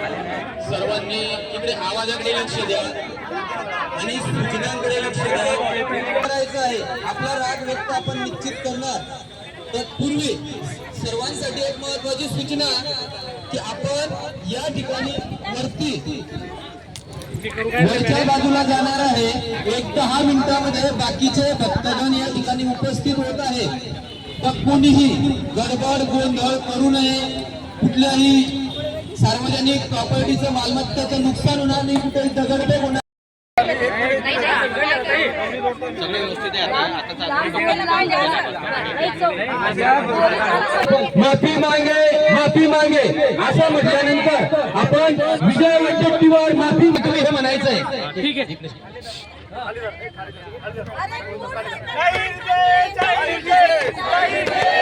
सर्वांनी इकडे आवाजाकडे लक्ष द्या. आणि सूचनांकडे लक्ष द्या. करायचं आहे. आपला राग व्यक्त आपण निश्चित करणार. तत्पूर्वी सर्वांसाठी एक महत्वाची सूचना की आपण या ठिकाणी वरती वरच्या बाजूला जाणार आहे. एक दहा मिनिटामध्ये बाकीचे भक्तगण या ठिकाणी उपस्थित होत आहे तर कोणीही गडबड गोंधळ करू नये. कुठल्याही सार्वजनिक प्रॉपर्टीचं मालमत्तेचं नुकसान होणार नाही कुठेही दगडफेक होणार माफी मागे माफी मागे. असं म्हटल्यानंतर आपण विजय वैद्यकीवर माफी मागली हे म्हणायचं आहे.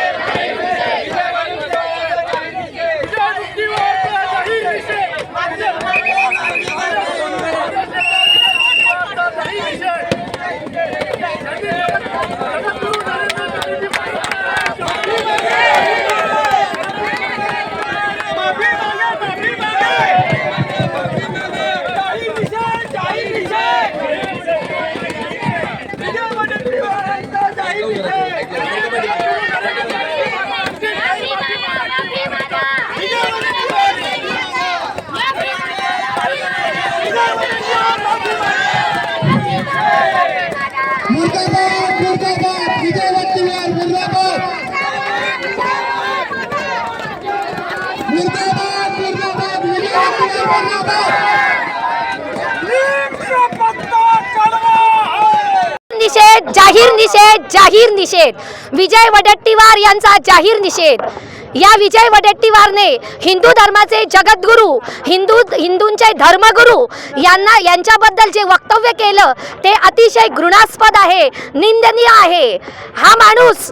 मुर्दाबाद निषेध जाहीर निषेध जाहीर निषेध. विजय वडेट्टीवार यांचा जाहीर निषेध. या विजय वडेट्टीवारने हिंदू धर्माचे जगद्गुरू हिंदू हिंदूंचे धर्मगुरू यांना यांच्याबद्दल जे वक्तव्य केलं ते अतिशय घृणास्पद आहे निंदनीय आहे. हा माणूस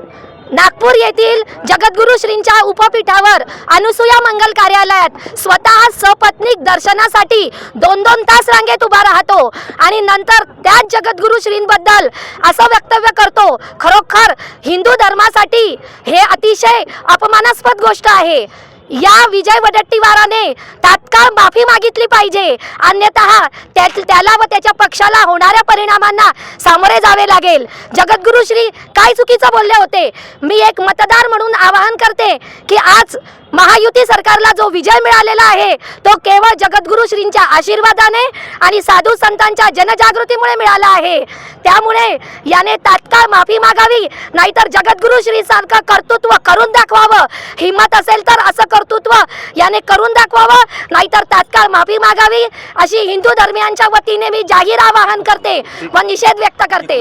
नागपूर येथील जगद्गुरु श्रींच्या उपपीठावर अनुसूया मंगल कार्यालयात स्वतः सपत्नीक दर्शनासाठी दोन दोन तास रांगेत उभा राहतो आणि नंतर त्याच जगद्गुरु श्रींबद्दल असं वक्तव्य करतो खरोखर हिंदू धर्मासाठी हे अतिशय अपमानास्पद गोष्ट आहे. या विजय वडट्टीवाराने तात्काळ माफी मागितली पाहिजे. अन्यतः त्या त्याला व त्याच्या पक्षाला होणाऱ्या परिणामांना सामोरे जावे लागेल. जगद्गुरु श्री काय चुकीचं बोलले होते? मी एक मतदार म्हणून आवाहन करते की आज महायुती सरकारला जो विजय मिळालेला आहे तो केवळ जगद्गुरू श्रींच्या आशीर्वादाने आणि साधू संतांच्या जनजागृतीमुळे मिळाला आहे. त्यामुळे याने तात्काळ माफी मागावी नाहीतर जगद्गुरू श्री सारखं कर्तृत्व करून दाखवावं. हिंमत असेल तर असं कर्तृत्व याने करून दाखवावं नाहीतर तात्काळ माफी मागावी अशी हिंदू धर्मियांच्या वतीने मी जाहीर आवाहन करते व निषेध व्यक्त करते.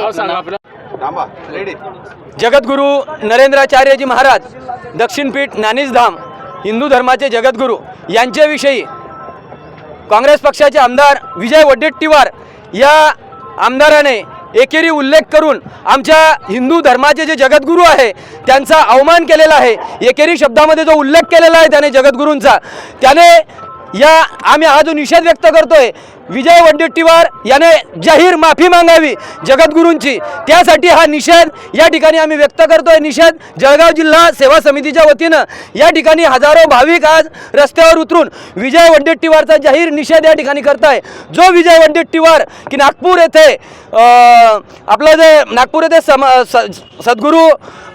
जगद्गुरू नरेंद्राचार्यजी महाराज दक्षिणपीठ ज्ञानेशधाम हिंदू धर्माचे जगद्गुरू यांच्याविषयी काँग्रेस पक्षाचे आमदार विजय वडेट्टीवार या आमदाराने एकेरी उल्लेख करून आमच्या हिंदू धर्माचे जे जगद्गुरू आहे त्यांचा अवमान केलेला आहे. एकेरी शब्दामध्ये जो उल्लेख केलेला आहे त्याने जगद्गुरूंचा. त्याने या आम्ही हा जो निषेध व्यक्त करतोय विजय वडेट्टीवार याने जाहीर माफी मागावी जगद्गुरूंची. त्यासाठी हा निषेध या ठिकाणी आम्ही व्यक्त करतोय. निषेध जळगाव जिल्हा सेवा समितीच्या वतीनं या ठिकाणी हजारो भाविक आज रस्त्यावर उतरून विजय वडेट्टीवारचा जाहीर निषेध या ठिकाणी करताय. जो विजय वडेट्टीवार की नागपूर येथे आपलं जे नागपूर येथे सम स- सद्गुरू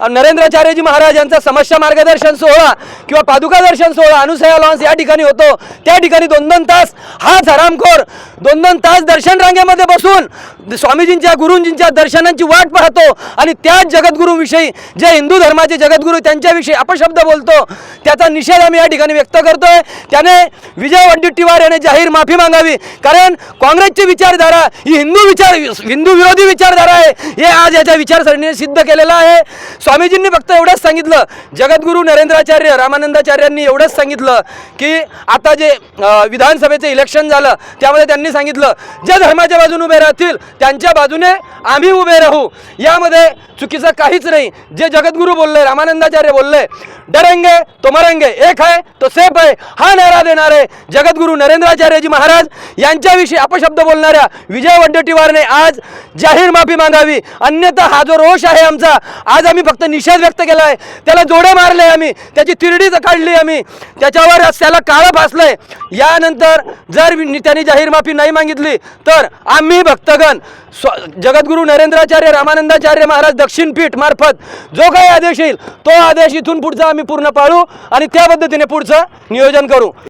नरेंद्राचार्यजी महाराज यांचा समस्या मार्गदर्शन सोहळा किंवा पादुका दर्शन सोहळा अनुसया लॉन्स या ठिकाणी होतो. त्या ठिकाणी दोन दोन तास हाच हरामखोर दोन दोन तास दर्शन रांगेमध्ये बसून स्वामीजींच्या गुरुजींच्या दर्शनांची वाट पाहतो आणि त्याच जगद्गुरूविषयी जे हिंदू धर्माचे जगद्गुरू त्यांच्याविषयी अपशब्द बोलतो त्याचा निषेध आम्ही या ठिकाणी व्यक्त करतोय. त्याने विजय वडेट्टीवार याने जाहीर माफी मागावी. कारण काँग्रेसची विचारधारा ही हिंदू विचार हिंदू विरोधी विचारधारा आहे. हे आज याच्या विचारसरणीने सिद्ध केलेलं आहे. स्वामीजींनी फक्त एवढंच सांगितलं. जगद्गुरू नरेंद्राचार्य रामानंदाचार्यांनी एवढंच सांगितलं की आता जे विधानसभेचं इलेक्शन झालं त्यामध्ये त्यांनी सांगितलं जे धर्माच्या बाजूने उभे राहतील त्यांच्या बाजूने आम्ही उभे राहू. यामध्ये चुकीचं काहीच नाही. जे जगद्गुरू बोलले रामानंदाचार्य बोलले डरेंगे तो मरेंगे एक आहे तो सेफ आहे हा नारा देणारे जगद्गुरू नरेंद्राचार्यजी महाराज यांच्याविषयी अपशब्द बोलणाऱ्या विजय वड्डेट्टीवारने आज जाहीर माफी मागावी. अन्यथा हा जो रोष आहे आमचा आज आम्ही फक्त निषेध व्यक्त केला आहे त्याला जोडे मारले आम्ही त्याची तिरडीच काढली आम्ही. त्याच्यावर त्याला काळं फासलंय. यानंतर जर त्यांनी जाहीर माफी नाही मागितली तर आम्ही भक्तगण स्व जगद्गुरू नरेंद्राचार्य रामानंदाचार्य महाराज दक्षिण पीठ मार्फत जो काही आदेश येईल तो आदेश इथून पुढचा आम्ही पूर्ण पाळू आणि त्या पद्धतीने पुढचं नियोजन करू.